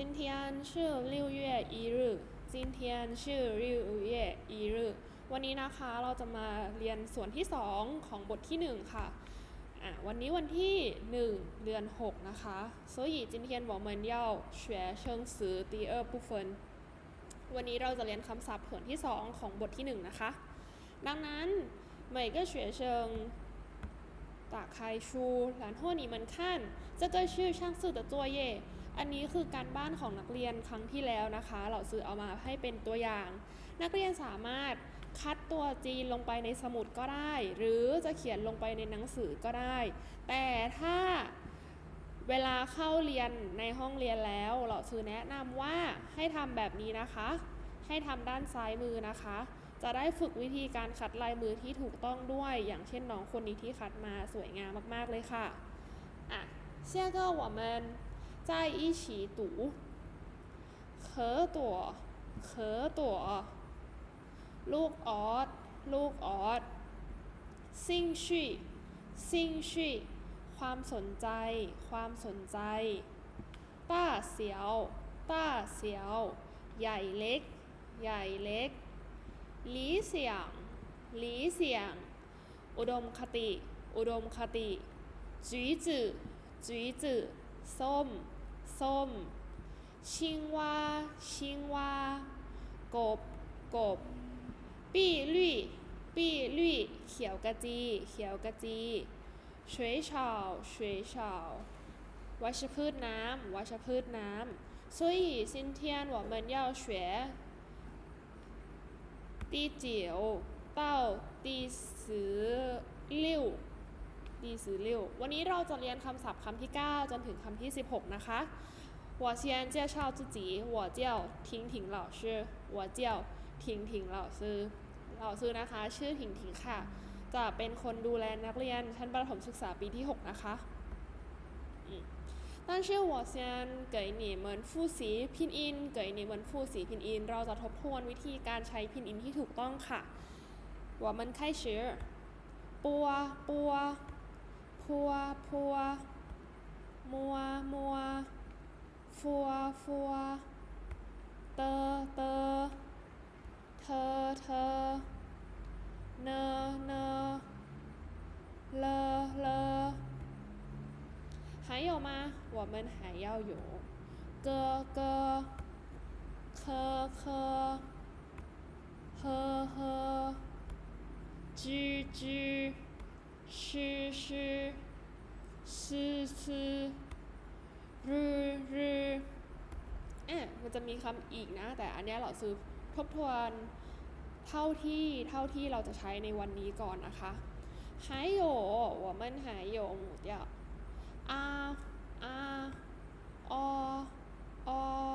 今天是六月一日今天是六月一日วันนี้นะคะเราจะมาเรียนส่วนที่ 2 ของบทที่ 1 ค่ะอ่ะ วันนี้วันที่ 1 เดือน 6 นะคะ所以今天我们要学生词第二部分วันนี้เราจะเรียนคำศัพท์ส่วนที่ 2 ของบทที่ 1 นะคะ ดังนั้น每个学生打开书然后你们看这个是上次的作业 อันนี้คือการบ้านของนักเรียนครั้งที่แล้วนะคะ เราซื้อเอามาให้เป็นตัวอย่าง นักเรียนสามารถคัดตัวจีนลงไปในสมุดก็ได้ หรือจะเขียนลงไปในหนังสือก็ได้ แต่ถ้าเวลาเข้าเรียนในห้องเรียนแล้ว เราซื้อแนะนำว่าให้ทำแบบนี้นะคะ ให้ทำด้านซ้ายมือนะคะ จะได้ฝึกวิธีการคัดลายมือที่ถูกต้องด้วย อย่างเช่นน้องคนนี้ที่คัดมาสวยงามมากๆเลยค่ะอะเชื่อก็ว่ามัน 在一起读可朵可朵ลูกออสลูกออส兴趣兴趣ความสนใจ ความสนใจต้าเสียวต้าเสียว ใหญ่เล็ก ใหญ่เล็กหลีเสียงหลีเสียง อุดมคติ อุดมคติจีจือจีจือส้ม ส้ม ชิงวา ชิงวา กบ กบ ปี้ลี่ปี้ลี่เขียวกะจี เขียวกะจี水草水草วัชพืชน้ำ วัชพืชน้ำ所以今天我们要学第九到第十六 第十六วันนี้เราจะเรียนคำศัพท์คำที่ 9 จนถึงคำที่ 16 นะคะ我先介绍自己我叫婷婷老师我叫婷婷老师老师นะคะ ชื่อถิงถิงค่ะ จะเป็นคนดูแลนักเรียนชั้นประถมศึกษาปีที่ 6 นะคะอืม但是我先给你们复习拼音给你们复习拼音เราจะทบทวนวิธีการใช้พินอินที่ถูกต้องค่ะ我们开始ปัวปัว 泼啊泼啊，摸啊摸啊，敷啊敷啊，的的，特特，呢呢，了了，还有吗？我们还要有哥哥，科科，呵呵，居居。诗诗、思思、日日เอ๊ะมันจะมีคำอีกนะ แต่อันเนี้ยเราซื้อทบทวนเท่าที่เท่าที่เราจะใช้ในวันนี้ก่อนนะคะ还有我们还有母调啊啊ออเออ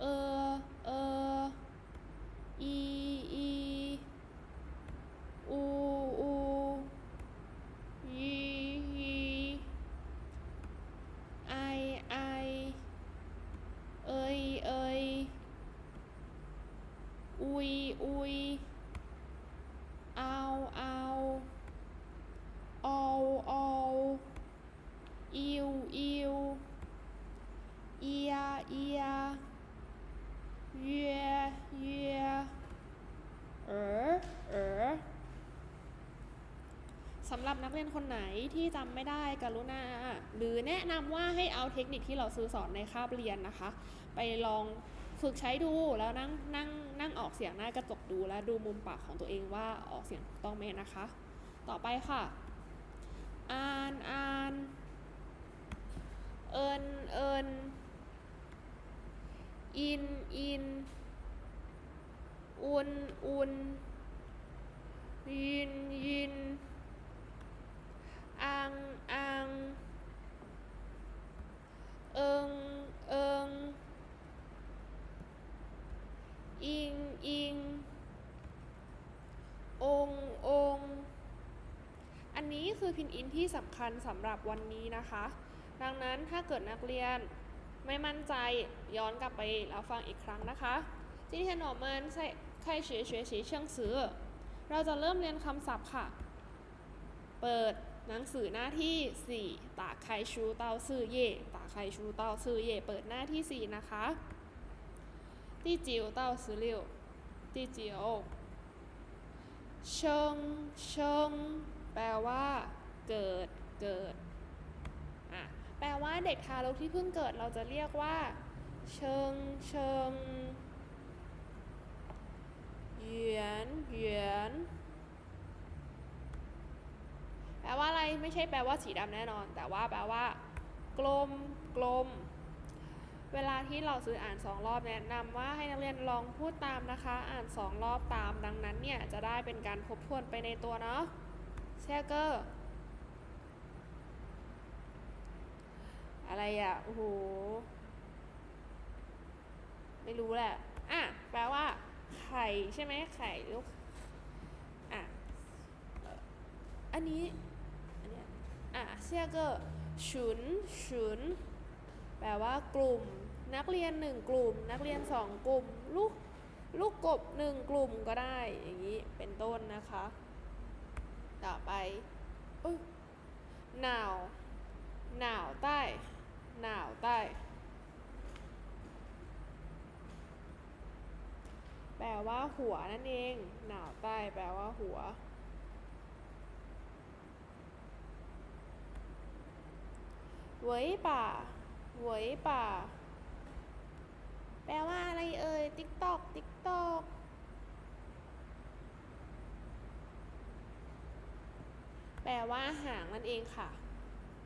เ อ สำหรับนักเรียนคนไหนที่จำไม่ได้กรุณา หรือแนะนำว่าให้เอาเทคนิคที่เราซื้อสอนในคาบเรียนนะคะ ไปลองฝึกใช้ดูแล้วนั่งนั่งนั่งออกเสียงหน้ากระจกดูและดูมุมปากของตัวเองว่าออกเสียงถูกต้องไหมนะคะ ต่อไปค่ะอ่านอ่านเอินเอินอินอินอุนอุนยินยิน อังอัง เอิงเอิง อิงอิง ององอันนี้คือพินอินที่สำคัญสำหรับวันนี้นะคะ ดังนั้นถ้าเกิดนักเรียนไม่มั่นใจย้อนกลับไปแล้วฟังอีกครั้งนะคะ今天我们在开始学习生词เราจะเริ่มเรียนคำศัพท์ค่ะ เปิด หนังสือหน้าที่ 4ตาไคชูเต้าซื่อเย่ตาไคชูเต้าซื่อเย่เปิดหน้าที่ 4 นะคะที่จิวเต้าสิเลียวที่จิวเชิงเชิงแปลว่า เกิด เกิด อะ แปลว่าเด็กทารกที่เพิ่งเกิดเราจะเรียกว่า เชิง เชิงเหยียนเหยียนแปลว่าอะไร ไม่ใช่แปลว่าสีดำแน่นอน แต่ว่าแปลว่า กลม กลม เวลาที่เราซื้ออ่านสองรอบแนะนำว่าให้นักเรียนลองพูดตามนะคะ อ่านสองรอบตาม ดังนั้นเนี่ยจะได้เป็นการทบทวนไปในตัวเนาะแชเกอร์ อะไรอะ โอ้โห ไม่รู้แหละ อะ แปลว่า ไข่ใช่ไหมไข่ลูก อะ อันนี้ อันนี้อะเซียกอร์ฉุนฉุน แปลว่ากลุ่ม นักเรียนหนึ่งกลุ่ม นักเรียนสองกลุ่ม ลูก ลูกกบหนึ่งกลุ่มก็ได้ อย่างนี้ เป็นต้นนะคะ ต่อไปอุ๊ยหนาวหนาวใต้ หนาวใต้แปลว่าหัวนั่นเอง หนาวใต้แปลว่าหัวเหวยป่าเหวยป่า แปลว่าอะไรเอ่ย ติ๊กตอก ติ๊กตอกแปลว่าหางนั่นเองค่ะ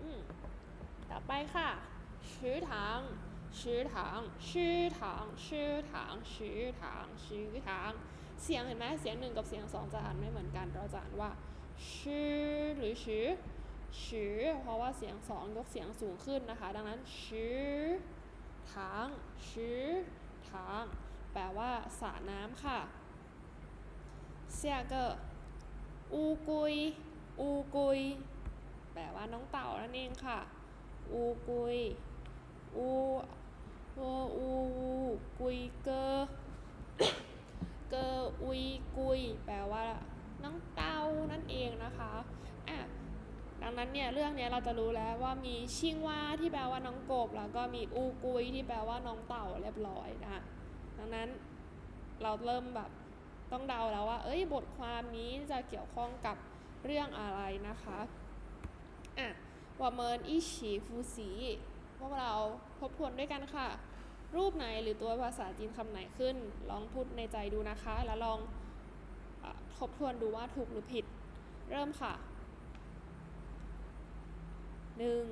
อืม ต่อไปค่ะ ชื่อถางชื่อถางชื่อถางชื่อถางชื่อถางชื่อถางเสียงเห็นไหมเสียงหนึ่งกับเสียงสองจะอ่านไม่เหมือนกัน เราจะอ่านว่าชื่อหรือชื่อชื่อเพราะว่าเสียงสองยกเสียงสูงขึ้นนะคะ ดังนั้นชื่อถางชื่อถางแปลว่าสระน้ำค่ะเสียเกออูกุยอูกุย แปลว่าน้องเต่านั่นเองค่ะ อูกุย อูวอูวูกุยเกอเกออุยกุย แปลว่าน้องเตานั่นเองนะคะอะดังนั้นเนี่ยเรื่องนี้เราจะรู้แล้วว่ามีชิงว่าที่แปลว่าน้องกบ แล้วก็มีอูกุยที่แปลว่าน้องเต่าเรียบร้อยนะดังนั้นเราเริ่มแบบต้องเดาแล้วว่า เอ้ยบทความนี้จะเกี่ยวข้องกับเรื่องอะไรนะคะอะว่าเมินอิชิฟูซี พวกเราทบทวนด้วยกันค่ะ รูปไหนหรือตัวภาษาจีนคำไหนขึ้น ลองพูดในใจดูนะคะ แล้วลองอทบทวนดูว่าถูกหรือผิด เริ่มค่ะหนึ่ง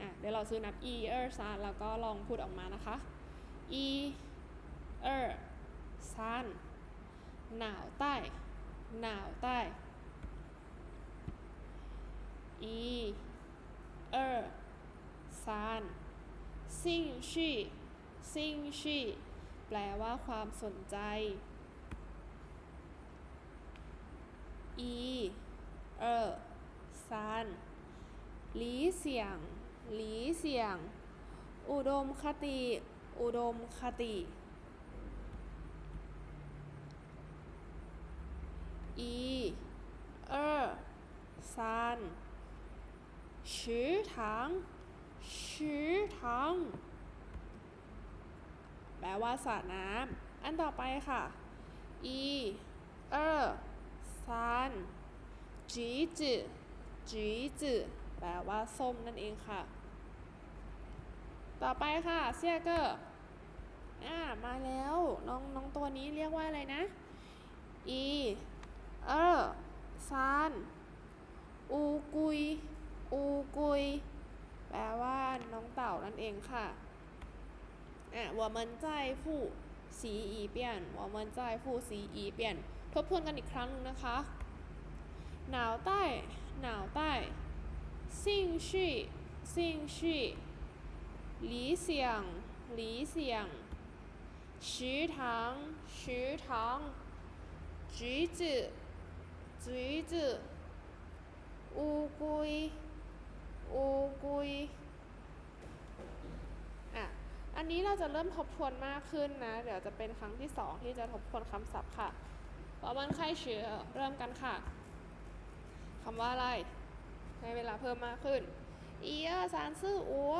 อะเดี๋ยวเราซื้อนับ e เออซานแล้วก็ลองพูดออกมานะคะ e เออซานหนาวใต้หนาวใต้ e านซิ่งชี่ซิ่งชี่แปลว่าความสนใจอีเออซานหลีเสียงหลีเสียง อุดมคติ อุดมคติอีเออซานชื่อถัง ชือทังแปลว่าสระน้ำ อันต่อไปค่ะ อีเออซานจีจืจีจืแปลว่าส้มนั่นเองค่ะ ต่อไปค่ะเซียเกอร์อ่ามาแล้วน้องน้องตัวนี้เรียกว่าอะไรนะ อีเออซานอูกุยอูกุย แปลว่าน้องเต่านั่นเองค่ะอ่ะ我们再复习一遍我们再复习一遍ทบทวนกันอีกครั้งหนึงนะคะ หนาวใต้ หนาวใต้兴趣兴趣理想理想食堂食堂橘子橘子乌龟 อูกุยอะอันนี้เราจะเริ่มทบทวนมากขึ้นนะ เดี๋ยวจะเป็นครั้งที่สองที่จะทบทวนคำศัพท์ค่ะประมาณไข้เชื้อเริ่มกันค่ะคำว่าอะไรให้เวลาเพิ่มมากขึ้นอีเออซานซื่ออัว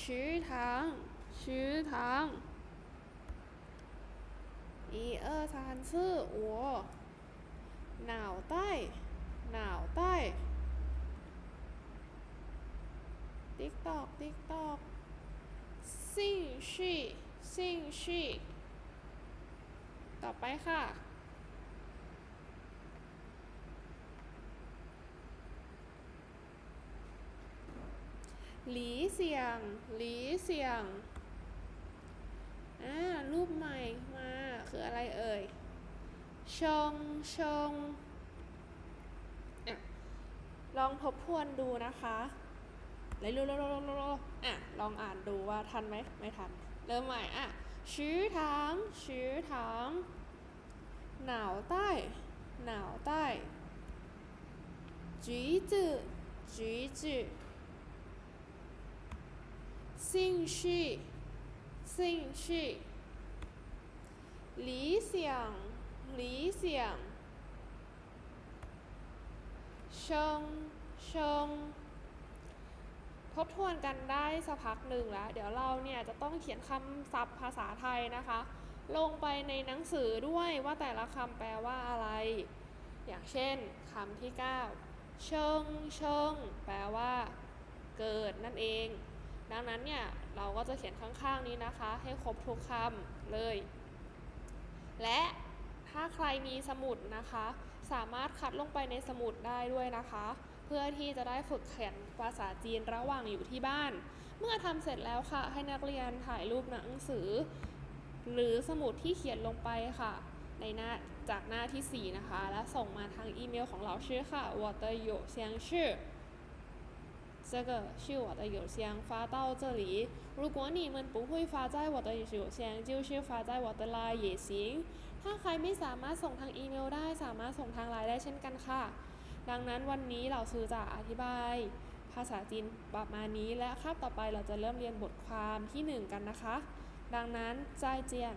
ชื่อทางชื่อทางอีเออซานซื่ออัวหนาวใต้หนาวใต้ ติ๊กตอกติ๊กตอกสิ่งชีสิ่งชีต่อไปค่ะ หลีเสียง หลีเสียง อ่า รูปใหม่มา คืออะไรเอ่ย ชง ชง ลองทบทวนดูนะคะ เร็วๆๆๆๆอ่ะ ลองอ่านดูว่าทันไหม ไม่ทัน เริ่มใหม่ อ่ะชื้อถางชื้อถางหนาวใต้หนาวใต้橘子橘子兴趣，兴趣，理想，理想，ชงชง ทบทวนกันได้สักพักหนึ่งแล้ว เดี๋ยวเราเนี่ยจะต้องเขียนคำศัพท์ภาษาไทยนะคะ ลงไปในหนังสือด้วยว่าแต่ละคำแปลว่าอะไร อย่างเช่นคำที่ 9 เชิงเชิงแปลว่า เกิดนั่นเอง ดังนั้นเนี่ยเราก็จะเขียนข้างๆนี้นะคะ ให้ครบทุกคำเลย และถ้าใครมีสมุดนะคะ สามารถคัดลงไปในสมุดได้ด้วยนะคะ เพื่อที่จะได้ฝึกเขียนภาษาจีนระหว่างอยู่ที่บ้าน เมื่อทำเสร็จแล้วค่ะ ให้นักเรียนถ่ายรูปหนังสือ หรือสมุดที่เขียนลงไปค่ะ ในหน้าจากหน้าที่ 4 นะคะ และส่งมาทางอีเมลของเราชื่อค่ะ我的邮箱是这个是我的邮箱发到这里。如果你们不会发在我的邮箱，就是发在我的 line 也行。ถ้าใครไม่สามารถส่งทางอีเมลได้สามารถส่งทางไลน์ได้เช่นกันค่ะ ดังนั้นวันนี้เราซื้อจะอธิบาย ภาษาจีนประมาณนี้และคาบต่อไปเราจะเริ่มเรียนบทความที่ 1 กันนะคะ ดังนั้นใจายเจียน